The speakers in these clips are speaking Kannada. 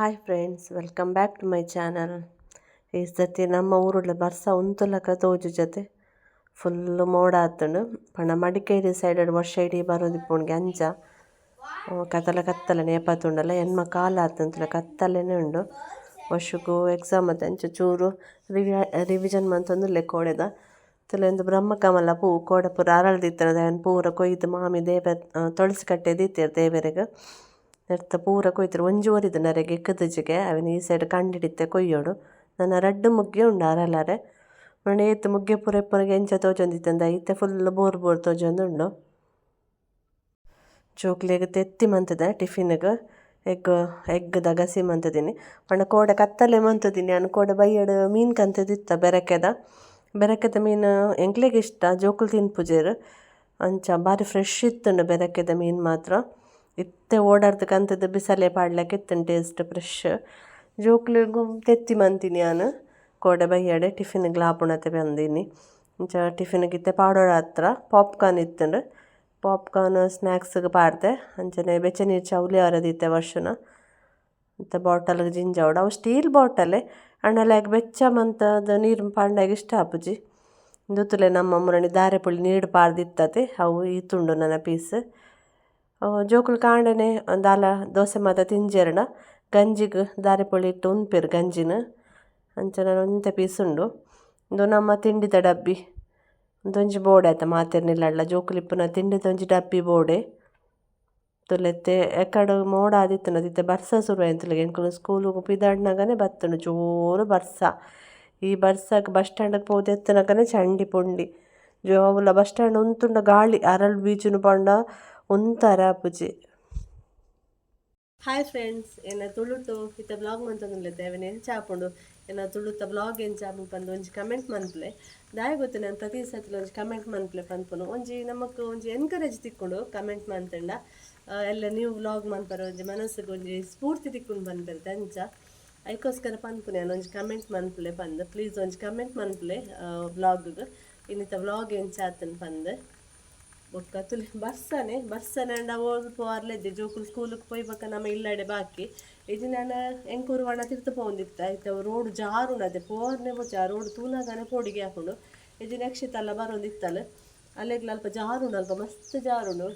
Hi friends, welcome back to my channel. ಈ ಸತಿ ನಮ್ಮ ಊರಲ್ಲಿ ಬರ್ಸ ಉಂತುಲಕ ತೋಜು ಜೊತೆ ಫುಲ್ಲು ಮೋಡ ಆತುಂಡು. ಪಣ ಮಡಿಕೇರಿ ಸೈಡ್ ವರ್ಷ ಇಡೀ ಬರೋದಿಪ್ಪುಣ್ಗೆ ಅಂಜ ಕತ್ತಲ ಕತ್ತಲೆ ಏಪಾತುಂಡಲ ಎನ್ಮ ಕಾಲ ಆತಂತಲ ಕತ್ತಲೆನೆ ಉಂಡು. ವರ್ಷಕ್ಕೂ ಎಕ್ಸಾಮ್ ಮತ್ತೆ ಅಂಚ ಚೂರು ರಿವಿ ರಿವಿಷನ್ ಮಂತೊಂದುಲ್ಲೆ ಕೋಡೆದ. ಬ್ರಹ್ಮ ಬ್ರಹ್ಮಕಮಲ ಪೂ ಕೋಡ ಪೂರ ಅರಳ್ದಿತ್ತದ ಪೂರ ಕೊಯ್ದು ಮಾಮಿ ದೇವ ತುಳಸಿ ಕಟ್ಟೆ ದೇವೆರೆಗ್. ನೆರ್ತ ಪೂರ ಕೊಯ್ತೆರ್. ಒಂಜುವರಿದ ನರೆಗ್ ಜಿಗೆ ಅವೆನ್ ಈ ಸೈಡ್ ಕಂಡಿಡಿತ್ತೆ ಕೊಯ್ಯೋಡು. ನನ್ನ ರಡ್ಡ್ ಮುಗ್ಗೆ ಉಂಡು ಅರಲಾರೆ ಪಂಡ ಏತ್ ಮುಗ್ಗೆ ಪೂರ ಇಪ್ಪುನಗ ಎಂಚ ತೋಜೊಂದಿತ್ತಂದ ಐತೆ ಫುಲ್ ಬೋರ್ ಬೋರ್ ತೋಜೊಂದುಂಡು ಜೋಕ್ಲೆಗ್ ತೆತ್ತಿ ಮಂತದ ಟಿಫಿನ್ಗೆ. Egg egg ದಗಸಿ ಮಂತುದಿನಿ. ಪಂಡ ಕೋಡೆ ಕತ್ತಲೆ ಮಂತುದಿನಿ. ಅನ್ ಕೋಡೆ ಬೈಯಡು ಮೀನ್ ಕಂತದಿತ್ತ ಬೆರಕೆದ. ಬೆರಕೆದ ಮೀನ್ ಎಂಕ್ಲೆಗ್ ಇಷ್ಟ. ಜೋಕುಲು ತಿನ್ಪುಜೆರ್. ಅಂಚ ಬಾರಿ ಫ್ರೆಶ್ ಇತ್ತುಂಡು ಬೆರಕೆದ ಮೀನ್ ಮಾತ್ರ. ಇತ್ತೆ ಓಡಾಡ್ತಕ್ಕಂಥದ್ದು ಬಿಸಲೆ ಪಾಡ್ಲಕ್ಕೆ ಇತ್ತ ಟೇಸ್ಟ್ ಫ್ರೆಶ್ ಜೋಕ್ಲಿಗೂ ತೆತ್ತಿ ಮಂತೀನಿ ನಾನು. ಕೋಡೆ ಬೈಯಾಡೆ, ಟಿಫಿನ್ ಲಾಪುಣತೆ ಬಂದಿನಿ. ಇಂಚ ಟಿಫಿನ್ಗ್ ಇತ್ತೆ ಪಾಡೋಡ ಹತ್ರ ಪಾಪ್ಕಾರ್ನ್ ಇತ್ತಂಡ್ರೆ ಪಾಪ್ಕಾರ್ನ್ ಸ್ನ್ಯಾಕ್ಸ್ಗೆ ಪಾಡ್ದೆ. ಅಂಚನೆ ಬೆಚ್ಚ ನೀರು ಚೌಲಿ ಅವರದಿತ್ತೆ ವರ್ಷನ. ಮತ್ತು ಬಾಟಲ್ಗೆ ಜಿಂಜಾವಡ್ ಅವು ಸ್ಟೀಲ್ ಬಾಟಲೆ. ಆಂಡಲ ಬೆಚ್ಚ ಮಂತದ ನೀರು ಪಾಂಡಾಗ ಇಷ್ಟ ಆಪುಜಿ. ದುತ್ತಲೆ ನಮ್ಮ ಮುರಣಿ ದಾರೆ ಪುಳಿ ನೀರು ಪಾರ್ದಿತ್ತತೆ ಅವು ತುಂಡು ನನ್ನ ಪೀಸ್. ಜೋಕುಲು ಕಾಂಡನೆ, ದಾಲ ದೋಸೆ ಮಾತ ತಿಂಜೆರ್ನ ಗಂಜಿಗ್ ದಾರೆ ಪುಳಿ ಇಟ್ಟು ಉನ್ಪೆರ್ ಗಂಜಿನ ಅಂಚನೆ ಒಂತೆ ಪೀಸ್ ಉಂಡು. ಉಂದು ನಮ್ಮ ತಿಂಡಿದ ಡಬ್ಬಿ. ಉಂದೊಂಜಿ ಬೋಡೆ ಆಯ್ತ ಮಾತೆರ್ನಿಲ್ಲಡ್ಲ ಜೋಕುಲು ಇಪ್ಪುನ ತಿಂಡಿದ ಒಂಜಿ ಡಬ್ಬಿ ಬೋಡೆ. ತುಲೆತ್ತೆ ಎಕ್ಕಡು ಮೋಡ ಆದಿತ್ತುಂಡು ಅದಿತ್ತೆ ಬರ್ಸ ಶುರು ಆಯ್ತುಲೆಗ್ ಎಂಕುಲು ಸ್ಕೂಲುಗ್ ಪಿದಾಡ್ನಗನೆ ಬತ್ತುಂಡು, ಜೋರು ಬರ್ಸ. ಈ ಬರ್ಸಗ್ ಬಸ್ ಸ್ಟ್ಯಾಂಡ್ಗ್ ಪೋದು ಚಂಡಿ ಪುಂಡಿ. ಜೋವುಲ ಬಸ್ ಸ್ಟ್ಯಾಂಡ್ ಉಂತುಂಡ ಗಾಳಿ, ಅರಳು ಬೀಚುನು ಪಂಡ ಒಂತರ ಪೂಜೆ. ಹಾಯ್ ಫ್ರೆಂಡ್ಸ್ ಏನ ತುಳುಟು ಇತ್ತ ಬ್ಲಾಗ್ ಮಂತೊಂದುಲ್ಲೆತೆ ಎಂಚ ಆಪುಂಡು ಎನ್ನ ತುಳುತ ಬ್ಲಾಗ್ ಎಂಚ ಆಪುಂಡು ಪಂದ್ ಒಂಜಿ ಕಮೆಂಟ್ ಮನ್ಪುಲೆ ದಾಯ ಗೊತ್ತು ನಾನು ಪ್ರತಿ ಸತಿ ಒಂಜಿ ಕಮೆಂಟ್ ಮನ್ಪುಲೆ ಪನ್ಪುನು. ಒಂಜಿ ನಮಕ್ ಒಂಜಿ ಎನ್ಕರೇಜ್ ತಿಕ್ಕೊಂಡು ಕಮೆಂಟ್ ಮಂತಂಡ. ಎಲ್ಲ ನೀವು ವ್ಲಾಗ್ ಮನ್ಪರ ಒಂಜಿ ಮನಸ್ಸಿಗೆ ಒಂಜಿ ಸ್ಫೂರ್ತಿ ತಿಕ್ಕೊಂಡು ಬಂದ್ಬರ್ತೆ ಅಂಚ. ಅದಕ್ಕೋಸ್ಕರ ಪನ್ಪುನೆ ನಾನು ಒಂಜಿ ಕಮೆಂಟ್ ಮನ್ಪುಲೆ ಪಂದ್ ಪ್ಲೀಸ್ ಒಂಜಿ ಕಮೆಂಟ್ ಮನ್ಪುಲೆ ಬ್ಲಾಗ್ ಇನ್ನಿತ್ತ ವ್ಲಾಗ್ ಎಂಚ ಆತನ ಪಂದ್ ಬೊಕ್ಕ ತುಲಿ ಬರ್ಸನೆ ಬರ್ಸನೆ ಓದ್ ಪೋರ್ಲೆದ್ದೆ ಜೋಕುಲು ಸ್ಕೂಲಿಗೆ ಪೋಯ್ಬಕ್ಕ ನಮ್ಮ ಇಲ್ಲಡೆ ಬಾಕಿ. ಇದು ನಾನು ಎಂಕೂರು ವಣ ತಿರ್ತು ಪೋಂದಿತ್ತ. ಆಯ್ತು ರೋಡ್ ಜಾರುನದೆ ಪೋರ್ನೆ ಬೊಚ್ಚ ರೋಡ್ ತೂಲಾಗನೆ ಪೋಡಿಗೆ ಹಾಕೊಂಡು ಇದು ನೆಕ್ಸ್ಟ್ ಅಲ್ಲ ಬರೋದಿತ್ತಲ್ಲ ಅಲ್ಲೆಗ್ಲ ಅಲ್ಪ ಜಾರುಂಡು ಅಲ್ಪ ಮಸ್ತ್ ಜಾರುಂಡು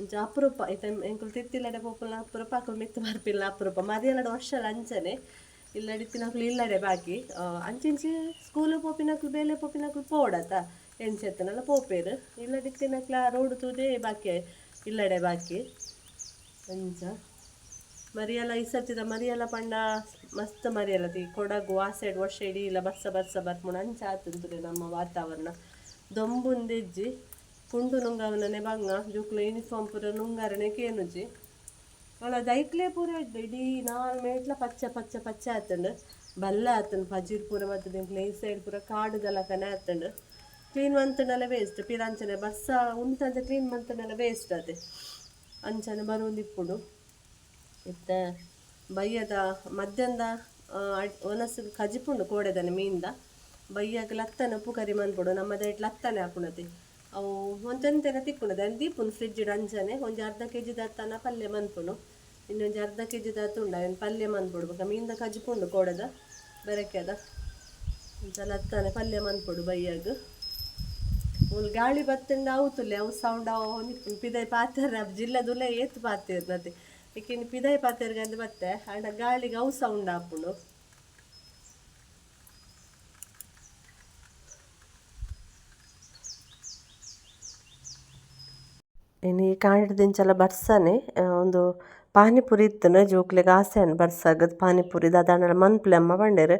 ಅಂಚ ಅಪರೂಪ. ಐತ ಎಂಕುಲು ತಿರ್ತಿಲ್ಲಡೆ ಪೋಪುಲ ಅಪರೂಪ ಹಾಕೊಂಡು ಮಿತ್ತು ಬರ್ಪಿಲ್ಲ ಅಪರೂಪ. ಮದಿಯಲ್ಲಡೆ ವರ್ಷ ಅಂಚನೆ. ಇಲ್ಲಡಿತ್ತಿನಕ್ಲು ಇಲ್ಲಡೆ ಬಾಕಿ. ಅಂಚಿಂಚಿ ಸ್ಕೂಲ್ ಪೋಪಿನಕ್ಲು ಬೇಲೆ ಪೋಪಿನಕ್ಲು ಪೋಡತ್ತ ಎಂಚೆತ್ತನಲ್ಲ ಇಲ್ಲದಕ್ಕೆ ಇಲ್ಲಡಿತ್ತಿನಕ್ಲ ರೋಡ್ ತೂದೆ ಬಾಕಿ, ಇಲ್ಲಡೆ ಬಾಕಿ. ಅಂಚ ಮರಿಯಲ್ಲ ಈ ಸರ್ತಿದ ಮರಿಯಲ್ಲ ಪಂಡ ಮಸ್ತ್ ಮರಿಯಲ್ಲ ತಿ, ಕೊಡಗು, ಆ ಸೈಡ್ ವರ್ಷ ಇಡೀ ಇಲ್ಲ ಬರ್ಸ ಬರ್ಸ ಬರ್ಪುಣ ಅಂಚ ಆತುಂತುಲೆ ನಮ್ಮ ವಾತಾವರಣ. ದೊಂಬುಂದಿಜ್ಜಿ ಕುಂಡು ನುಂಗವನ ನೆಬಂಗ, ಜುಕ್ಲು ಯೂನಿಫಾರ್ಮ್ ಪೂರ ನುಂಗಾರನೆ ಕೇನುಜ್ಜಿ. ಅಲ್ಲ ದೈಕ್ಲೆ ಪೂರ ಇದ್ದು ಇಡೀ ನಾಲ್ ಮೇಟ್ಲ ಪಚ್ಚ ಪಚ್ಚ ಪಚ್ಚ ಆತಂಡು. ಬಲ್ಲ ಆತಂಡು ಪಜೀರ್ ಪೂರ ಬರ್ತದೆ ಈ ಸೈಡ್ ಪೂರ ಕಾಡುಗಲಕನೆ ಆತಂಡು. ಕ್ಲೀನ್ ಮಂತನೆಲ್ಲ ವೇಸ್ಟ್ ಪಿರಂಚನೆ ಬರ್ಸ ಉಂಟಂತ ಕ್ಲೀನ್ ಮಂತನೆಲ್ಲ ವೇಸ್ಟ್ ಅದೇ. ಅಂಚನೆ ಬರೋದಿಪ್ಪುಡು ಇತ್ತ ಬಯ್ಯದ ಮಧ್ಯಾಹ್ನದ ಒನಸು ಕಜಿಪುಂಡು ಕೋಡೆದನೆ ಮೀನ್ದ. ಬಯ್ಯಗ ಲತ್ತನ ಉಪ್ಪು ಕರಿ ಮನ್ಪುಡು ನಮ್ಮದ ಇಟ್ಟು ಲತ್ತನೆ ಹಾಕುಣತಿ. ಅವು ಒಂದೊಂದೆನ ತಿಕ್ಕುಣದ ದೀಪುನು ಫ್ರಿಡ್ಜ್ ಅಂಚನೆ ಒಂದು ಅರ್ಧ ಕೆ ಜಿ ದತ್ತನ ಪಲ್ಯ ಮನ್ಪುನು ಇನ್ನೊಂದು ಅರ್ಧ ಕೆ ಜಿ ದತ್ತು ಉಂಡ ಅವನು ಪಲ್ಯ ಮನ್ಪುಡು ಬೊಕ ಮೀನ್ದ ಕಜಿಪುಂಡು ಕೋಡೆದ, ಬೆರಕೆದ. ಲತ್ತನೆ ಪಲ್ಯ ಮನ್ಪುಡು ಬಯ್ಯಾಗ ಒಂದು ಗಾಳಿ ಬತ್ತಿಂದ ಆವುತುಲೆ ಅವು ಸೌಂಡ್ ಅವು ಪಿದೈ ಪಾತೆರ್ ಜಿಲ್ಲದುಲೆ ಏತ್ ಪಾತೆರ್ ಮತ್ತೆ. ಏಕೆಂದು ಪಿದೈ ಪಾತೆರ್ಗಂದು ಬತ್ತೆ ಅಂಡ ಗಾಳಿಗೆ ಅವು ಸೌಂಡ್ ಆಪುಂಡು ಇನ್ನು ಈ ಬರ್ಸನೆ ಬರ್ಸಾನೆ ಒಂದು ಪಾನಿಪುರಿ ಇತ್ತು ಜೋಕ್ಲೆಗೆ ಆಸೆ ಅನ್ ಬರ್ಸಾಗದು ಪಾನಿಪುರಿದು ಅದನ್ನೆಲ್ಲ ಮನ್ಪ್ಲೆ ಅಮ್ಮ ಬಂಡೇರು.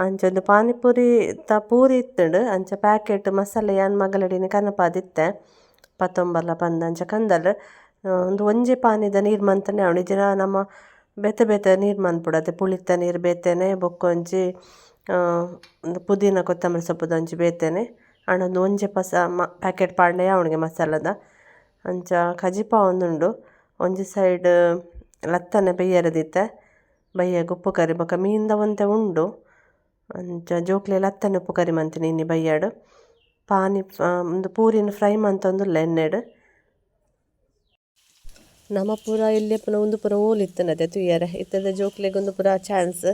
ಅಂಚೊಂದು ಪಾನಿಪುರಿ ತ ಪೂರಿ ಇತ್ತುಂಡು ಅಂಚ ಪ್ಯಾಕೆಟ್ ಮಸಾಲೆ ಯಾನ್ ಮಗಲಡಿನ ಕನಪಾದಿತ್ತೆ ಪತ್ತೊಂಬಲ್ಲ ಪಂದ್ ಅಂಚ ಕಂದಲ್ ಉಂದು ಒಂಜಿ ಪಾನಿದ ನೀರು ಅವನು ಇಜಿನ ನಮ್ಮ ಬೆತೆ ಬೆತೆ ನೀರು ಮನ್ಪುಡು ಪುಳಿತ ನೀರು ಬೇತೆನೆ ಬೊಕ್ಕೊಂಜಿ ಒಂದು ಪುದೀನ ಕೊತ್ತಂಬರಿ ಸೊಪ್ಪುದ ಒಂಜಿ ಬೇತೆನೆ ಆಂಡ ಒಂದು ಒಂಜಿ ಪಸ ಮ ಪ್ಯಾಕೆಟ್ ಪಾಡ್ನೆ ಅವನಿಗೆ ಮಸಾಲದ ಅಂಚ ಕಜಿಪ ಒಂದುಂಡು ಒಂಜಿ ಸೈಡ್ ಲತ್ತನೆ ಬೆಯ್ಯರದಿತ್ತೆ ಬೈಯ ಗುಪ್ಪು ಕರಿ ಬೊಕ ಮೀನ್ದ ಒಂತೆ ಉಂಡು ಅಂಚ ಜೋಕ್ಲೆಗ್ ಲತ್ತನೆ ಉಪ್ಪು ಕರಿ ಮಂತಿನಿ ಇನ್ನಿ ಬಯ್ಯಾಡ್ ಪಾನಿ ಉಂದು ಪೂರಿನ ಫ್ರೈ ಮಂತೊಂದುಲ್ಲ ಎಣ್ಣೆಡ್. ನಮ್ಮ ಪೂರ ಇಲ್ಲಿ ಪುನ ಒಂದು ಪುರ ಓಲ್ ಇತ್ತನದೆ ತುಯ್ಯರೆ. ಇತ್ತದ ಜೋಕ್ಲೆಗ್ ಒಂದು ಪುರ ಚಾನ್ಸ್.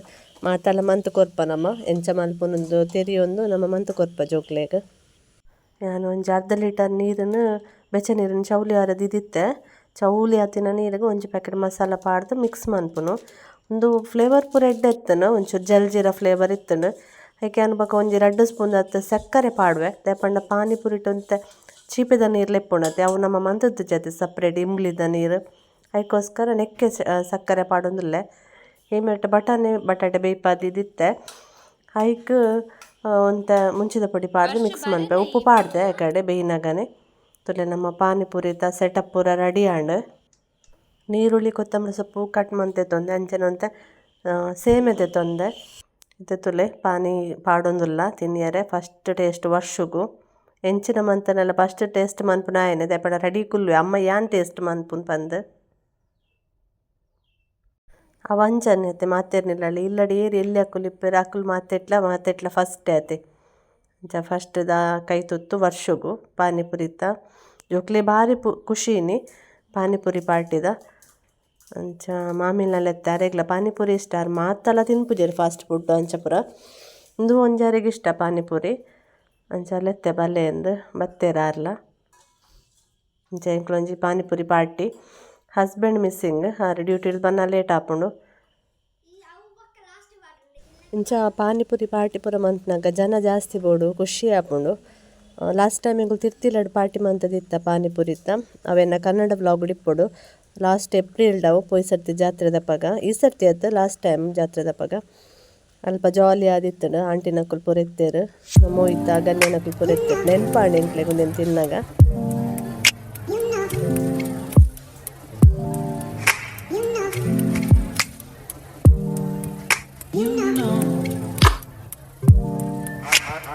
ಮಾತಲ್ಲ ಮಂತ್ ಕೊರ್ಪ ನಮ್ಮ. ಎಂಚ ಮಲ್ಪುನೊಂದು ತೆರಿಯೊಂದು ನಮ್ಮ ಮಂತ್ ಕೊರ್ಪ ಜೋಕ್ಲೆಗ್. ನಾನು ಒಂಜಿ ಅರ್ಧ ಲೀಟರ್ ನೀರನ್ನು ಬೆಚ್ಚ ನೀರನ್ನು ಚೌಲಿ ಆರದು ಚೌಲಿ ಆತಿನ ನೀರಿಗೆ ಒಂಜಿ ಪ್ಯಾಕೆಟ್ ಮಸಾಲ ಪಾಡ್ದು ಮಿಕ್ಸ್ ಮನ್ಪುನು ಒಂದು ಫ್ಲೇವರ್ ಪೂರ ಎಡ್ಡೆ ಇತ್ತನು ಒಂಚೂರು ಜಲ್ಜೀರ ಫ್ಲೇವರ್ ಇತ್ತನು. ಐಕೆ ಅನ್ಬಕ ಒಂಜಿ ರಡ್ಡು ಸ್ಪೂನ್ ಅತ್ತ ಸಕ್ಕರೆ ಪಾಡ್ವೆ. ದೇಪಂಡ ಪಾನಿಪುರಿ ಟೊಂತೆ ಚೀಪಿದ ನೀರು ಲೆಪ್ಪುಣತ್ತೆ ಅವು ನಮ್ಮ ಮಂತದ್ದು ಜೊತೆ ಸಪ್ರೇಟ್ ಇಂಬ್ಲಿದ ನೀರು. ಅದಕ್ಕೋಸ್ಕರ ನೆಕ್ಕೆ ಸಕ್ಕರೆ ಪಾಡೊಂದುಲ್ಲೆ. ಮೆಟ್ಟ ಬಟಾಣಿ, ಬಟಾಟೆ ಬೇಯ್ಪಾದು ಇದಿತ್ತೆ. ಐಕ್ ಒಂತ ಮುಂಚಿದ ಪುಡಿ ಪಾಡ್ದು ಮಿಕ್ಸ್ ಮನ್ಪೆ ಉಪ್ಪು ಪಾಡ್ದೆ ಆ ಕಡೆ, ಬೇಯ್ನಾಗನೆ. ತುಲೆ ನಮ್ಮ ಪಾನಿಪುರಿದ ಸೆಟಪ್ ಪೂರ ರೆಡಿ ಆಂಡ್ ನೀರುಳ್ಳಿ ಕೊತ್ತಂಬರಿ ಸೊಪ್ಪು ಕಟ್ ಮಂತೆ ತೊಂದೆ ಸೇಮ್ ಸೇಮೆ ತೊಂದೆ. ಇದೆ ತುಲೆ ಪಾನಿ ಪಾಡೊಂದುಲ್ಲ ತಿನ್ನಿಯರೆ ಫಸ್ಟ್ ಟೇಸ್ಟ್ ವರ್ಷಗೂ. ಎಂಚಿನ ಮಂತನೆಲ್ಲ ಫಸ್ಟ್ ಟೇಸ್ಟ್ ಮನ್ಪುನ ಏನಿದೆ? ದೆಪಡ ರೆಡಿ ಕುಲ್ವೆ. ಅಮ್ಮ ಯಾನ್ ಟೇಸ್ಟ್ ಮನ್ಪುನ್ ಪಂದ್? ಅವ ಅಂಚನೆ ಅತ್ತೆ ಮಾತೇರ್ನಿಲ್ಲಳಿ ಇಲ್ಲಡಿ ಏರಿ ಎಲ್ಲಿ ಹಾಕುಲಿಪ್ಪೇರು ಹಾಕುಲ್ ಮಾತೆಟ್ಲ ಮಾತೆಟ್ಲ ಫಸ್ಟ್ ಆತೆ ಅಂಚ ಫಸ್ಟ್ ದ ಕೈ ತುತ್ತು ವರ್ಷಗೂ ಪಾನಿಪುರಿತ ಜೋಕ್ಲೆ ಭಾರಿ ಪು, ಖುಷಿನಿ, ಪಾನಿಪುರಿ ಪಾರ್ಟಿದ ಅಂಚ ಮಾಮಿಲ್ನಲ್ಲಿ ಎತ್ತೆ ಅರೆಗ್ಲ ಪಾನಿಪುರಿ ಇಷ್ಟ ಆರ್ ಮಾತಲ್ಲ ತಿನ್ಪುಜೆರ್ ಫಾಸ್ಟ್ ಫುಡ್ ಅಂಚ ಪೂರ. ಇಂದು ಒಂಜಾರಿಗೆ ಇಷ್ಟ ಪಾನಿಪುರಿ. ಅಂಚ ಲೆತ್ತೆ ಬಲ್ಲೆ ಎಂದು ಬತ್ತೇರ ಆರ್ಲ ಇಂಚ ಎಂಕ್ಲೊಂಜಿ ಪಾನಿಪುರಿ ಪಾರ್ಟಿ. ಹಸ್ಬೆಂಡ್ ಮಿಸ್ಸಿಂಗ್ ಹಾರೆ ಡ್ಯೂಟಿಲ್ ಬನ್ನ ಲೇಟ್ ಆಪುಂಡು. ಇಂಚ ಪಾನಿಪುರಿ ಪಾರ್ಟಿ ಪೂರ ಮಂತ್ನಾಗ ಜನ ಜಾಸ್ತಿ ಬೋಡು, ಖುಷಿ ಆಪುಂಡು ಲಾಸ್ಟ್ ಟೈಮ್ ಎಂಕುಲು ತಿರ್ತಿಲಡ್ ಪಾರ್ಟಿ ಮಂತದಿತ್ತ ಪಾನಿಪುರಿತ್ತ ಅವೆನ್ನ ಕನ್ನಡ ಬ್ಲಾಗ್ ಇಪ್ಪುಡು. ಲಾಸ್ಟ್ ಏಪ್ರಿಲ್ ಡಾವು ಪೋಯ್ ಸರ್ತಿ ಜಾತ್ರೆ ದಪ್ಪಗ ಈ ಸರ್ತಿ ಅತ್ತ ಲಾಸ್ಟ್ ಟೈಮ್ ಜಾತ್ರೆ ದಪ್ಪಗ ಅಲ್ಪ ಜಾಲಿ ಆದಿತ್ತಡು ಆಂಟಿ ನಕುಲ್ ಪೂರ ಎತ್ತೇರು. ಇತ್ತ ಗನ್ನೆ ನಕುಲ್ ಪೂರ ಎತ್ತೇರು. ನೆನ್ಪಾಂಡ್ ತಿನ್ನಾಗ.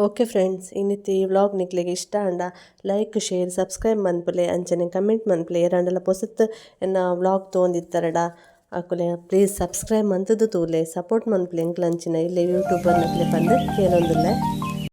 okay friends ಇನ್ನಿತ್ತು ಈ ವ್ಲಾಗ್ ನಿಕ್ಲಿಗೆ ಇಷ್ಟ ಅಂಡ ಲೈಕ್ ಶೇರ್ ಸಬ್ಸ್ಕ್ರೈಬ್ ಮನ್ಪುಲೆ ಅಂಚನೆ ಕಮೆಂಟ್ ಮನ್ಪುಲೆ ಏರಂಡಲ ಪೊಸತ್ ಎನ್ನ ವ್ಲಾಗ್ ತೊಗೊಂಡಿರ್ತಾರಡ ಅಕುಲೆ ಪ್ಲೀಸ್ ಸಬ್ಸ್ಕ್ರೈಬ್ ಮಂತದ್ದು ತೂಲೆ ಸಪೋರ್ಟ್ ಮನ್ಪುಲೆ ಎಂಕ್ಲಂಚಿನ ಇಲ್ಲೇ ಯೂಟ್ಯೂಬರ್ ನಕ್ಲೆ ಬಂದು ಕೇಳೊಂದುಲ್ಲೆ